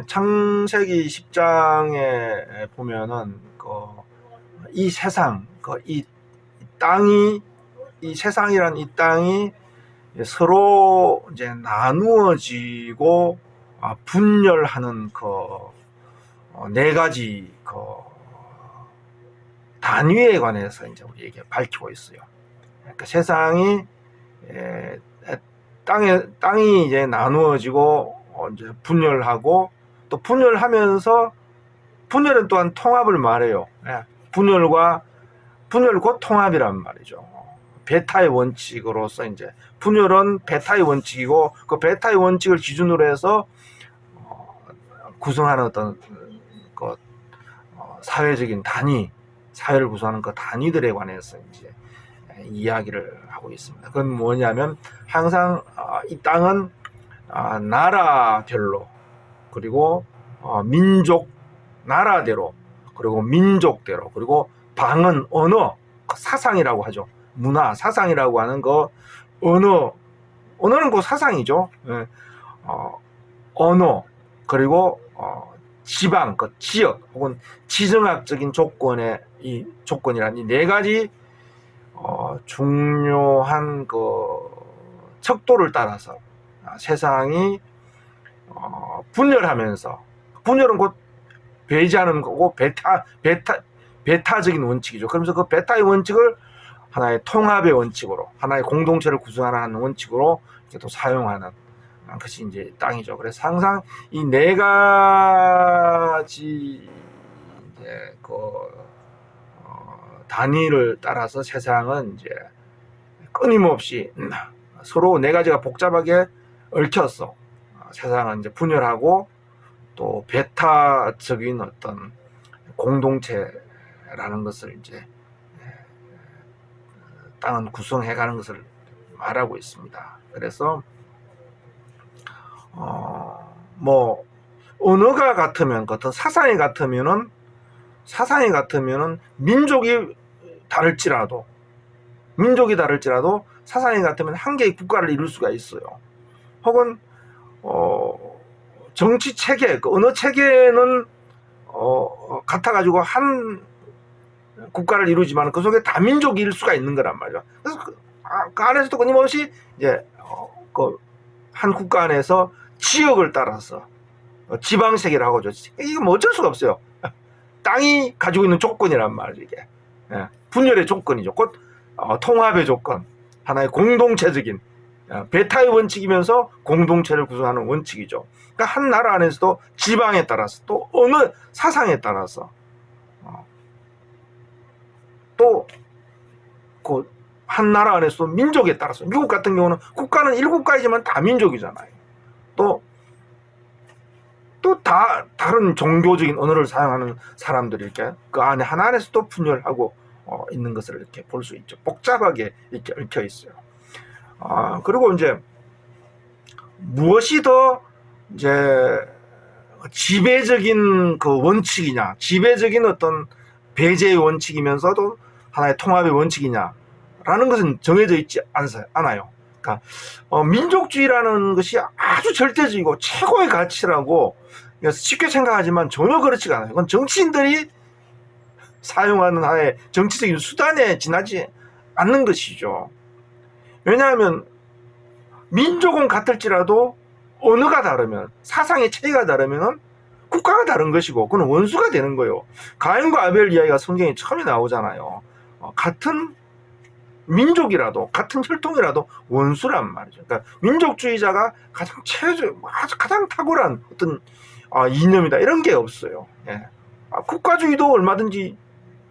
예, 창세기 10장에 보면은 그 이 세상, 그 이 땅이 이 세상이란 이 땅이 서로 이제 나누어지고 아, 분열하는 그 네 가지 그 단위에 관해서 이제 우리에게 밝히고 있어요. 그러니까 세상이 에, 에, 땅에 땅이 이제 나누어지고 어, 이제 분열하고 또 분열하면서 분열은 또한 통합을 말해요. 예, 분열과 분열 곧 통합이란 말이죠. 베타의 원칙으로서 이제 분열은 베타의 원칙이고 그 베타의 원칙을 기준으로 해서 어, 구성하는 어떤 그 어, 사회적인 단위, 사회를 구성하는 그 단위들에 관해서 이제 이야기를 하고 있습니다. 그건 뭐냐면 항상 아, 이 땅은 아, 나라별로 그리고 어, 민족 나라대로 그리고 민족대로 그리고 방언 언어 그 사상이라고 하죠. 문화 사상이라고 하는 거 언어 언어는 그 사상이죠. 예. 어, 언어 그리고 어, 지방 그 지역 혹은 지정학적인 조건의 이 조건이란 이 네 가지 어, 중요한 그 척도를 따라서 아, 세상이 어, 분열하면서 분열은 곧 배제하는 거고 베타 베타 베타적인 원칙이죠. 그러면서 그 베타의 원칙을 하나의 통합의 원칙으로 하나의 공동체를 구성하는 원칙으로 이렇게 또 사용하는 것이 이제 땅이죠. 그래서 항상 이 네 가지 이제 그 어, 단위를 따라서 세상은 이제 끊임없이 서로 네 가지가 복잡하게 얽혀서 어, 세상은 이제 분열하고 또 베타적인 어떤 공동체라는 것을 이제 땅은 구성해가는 것을 말하고 있습니다. 그래서 어 뭐 언어가 같으면 그 어떤 사상이 같으면은 사상이 같으면은 민족이 다를지라도 민족이 다를지라도 사상이 같으면 한 개의 국가를 이룰 수가 있어요. 혹은 어 정치 체계, 그 언어 체계는 어 같아가지고 한 국가를 이루지만 그 속에 다민족일 수가 있는 거란 말이죠. 그래서 그, 아, 그 안에서도 끊임없이 이제 어, 그한 국가 안에서 지역을 따라서 어, 지방 세계를 하고 죠 이거 뭐 어쩔 수가 없어요. 땅이 가지고 있는 조건이란 말이죠. 이게 예, 분열의 조건이죠. 곧 어, 통합의 조건, 하나의 공동체적인 어, 베타의 원칙이면서 공동체를 구성하는 원칙이죠. 그러니까 한 나라 안에서도 지방에 따라서 또 어느 사상에 따라서 어, 또그 한 나라 안에서도 민족에 따라서 미국 같은 경우는 국가는 일국가이지만 다 민족이잖아요. 또 또 다 다른 종교적인 언어를 사용하는 사람들이 이렇게 그 안에 하나 안에서 또 분열하고 어, 있는 것을 이렇게 볼 수 있죠. 복잡하게 이렇게 얽혀 있어요. 아, 그리고 이제 무엇이 더 이제 지배적인 그 원칙이냐, 지배적인 어떤 배제의 원칙이면서도 하나의 통합의 원칙이냐라는 것은 정해져 있지 않아요. 그러니까 어, 민족주의라는 것이 아주 절대적이고 최고의 가치라고 쉽게 생각하지만 전혀 그렇지가 않아요. 그건 정치인들이 사용하는 하나의 정치적인 수단에 지나지 않는 것이죠. 왜냐하면 민족은 같을지라도 언어가 다르면 사상의 체계가 다르면 국가가 다른 것이고 그건 원수가 되는 거예요. 가인과 아벨 이야기가 성경에 처음에 나오잖아요. 어, 같은 민족이라도 같은 혈통이라도 원수란 말이죠. 그러니까 민족주의자가 가장 최저 가장 탁월한 어떤 아, 이념이다 이런 게 없어요. 예. 아, 국가주의도 얼마든지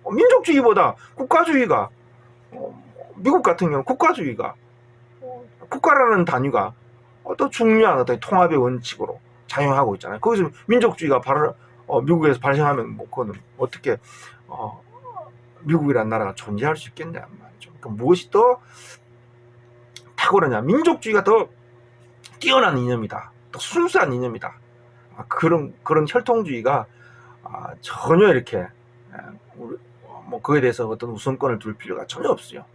어, 민족주의보다 국가주의가 어, 미국 같은 경우 국가주의가 어, 국가라는 단위가 더 중요한 어떤 통합의 원칙으로 작용하고 있잖아요. 거기서 민족주의가 발, 어, 미국에서 발생하면 뭐 그거는 어떻게 어, 미국이라는 나라가 존재할 수 있겠냐 말이죠. 그러니까 무엇이 더 탁월하냐? 민족주의가 더 뛰어난 이념이다. 더 순수한 이념이다. 아, 그런 그런 혈통주의가 아, 전혀 이렇게 우리, 뭐 그에 대해서 어떤 우선권을 둘 필요가 전혀 없어요.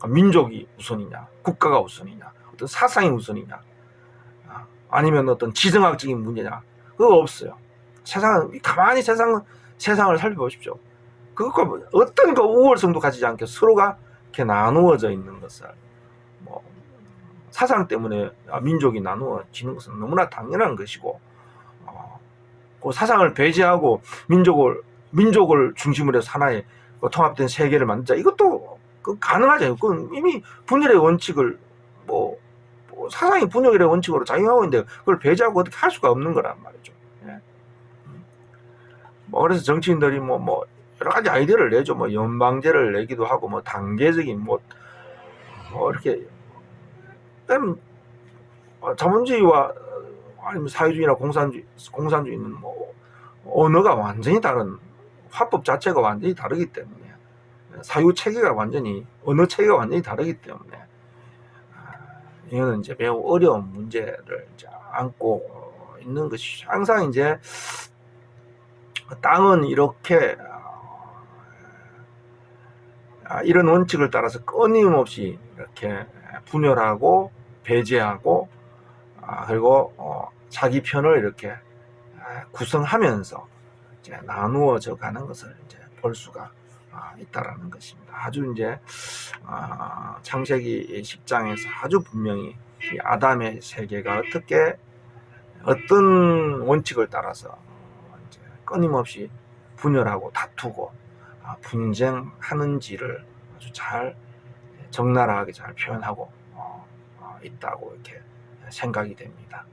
그러니까 민족이 우선이냐, 국가가 우선이냐, 어떤 사상이 우선이냐, 아, 아니면 어떤 지정학적인 문제냐. 그거 없어요. 세상은 가만히 세상 세상을 살펴보십시오. 그것과 뭐 어떤 그 우월성도 가지지 않게 서로가 이렇게 나누어져 있는 것을 뭐 사상 때문에 민족이 나누어지는 것은 너무나 당연한 것이고 어, 그 사상을 배제하고 민족을 민족을 중심으로 해서 하나의 그 통합된 세계를 만들자 이것도 그 가능하죠. 그건 이미 분열의 원칙을 뭐, 뭐 사상이 분열의 원칙으로 작용하고 있는데 그걸 배제하고 어떻게 할 수가 없는 거란 말이죠. 예. 음. 뭐 그래서 정치인들이 뭐뭐 여러 가지 아이디어를 내죠. 뭐 연방제를 내기도 하고 뭐 단계적인 뭐, 뭐 이렇게 그다음 어, 자본주의와 어, 아니면 사회주의나 공산주의 공산주의는 뭐 언어가 완전히 다른 화법 자체가 완전히 다르기 때문에 사유 체계가 완전히 언어 체계가 완전히 다르기 때문에 아, 이거는 이제 매우 어려운 문제를 이제 안고 있는 것이 항상 이제 땅은 이렇게 아, 이런 원칙을 따라서 끊임없이 이렇게 분열하고 배제하고 아, 그리고 어, 자기 편을 이렇게 아, 구성하면서 나누어져 가는 것을 이제 볼 수가 아, 있다라는 것입니다. 아주 이제 아, 창세기 10장에서 아주 분명히 이 아담의 세계가 어떻게 어떤 원칙을 따라서 끊임없이 분열하고 다투고 아, 분쟁하는지를 아주 잘 적나라하게 잘 표현하고 어, 어, 있다고 이렇게 생각이 됩니다.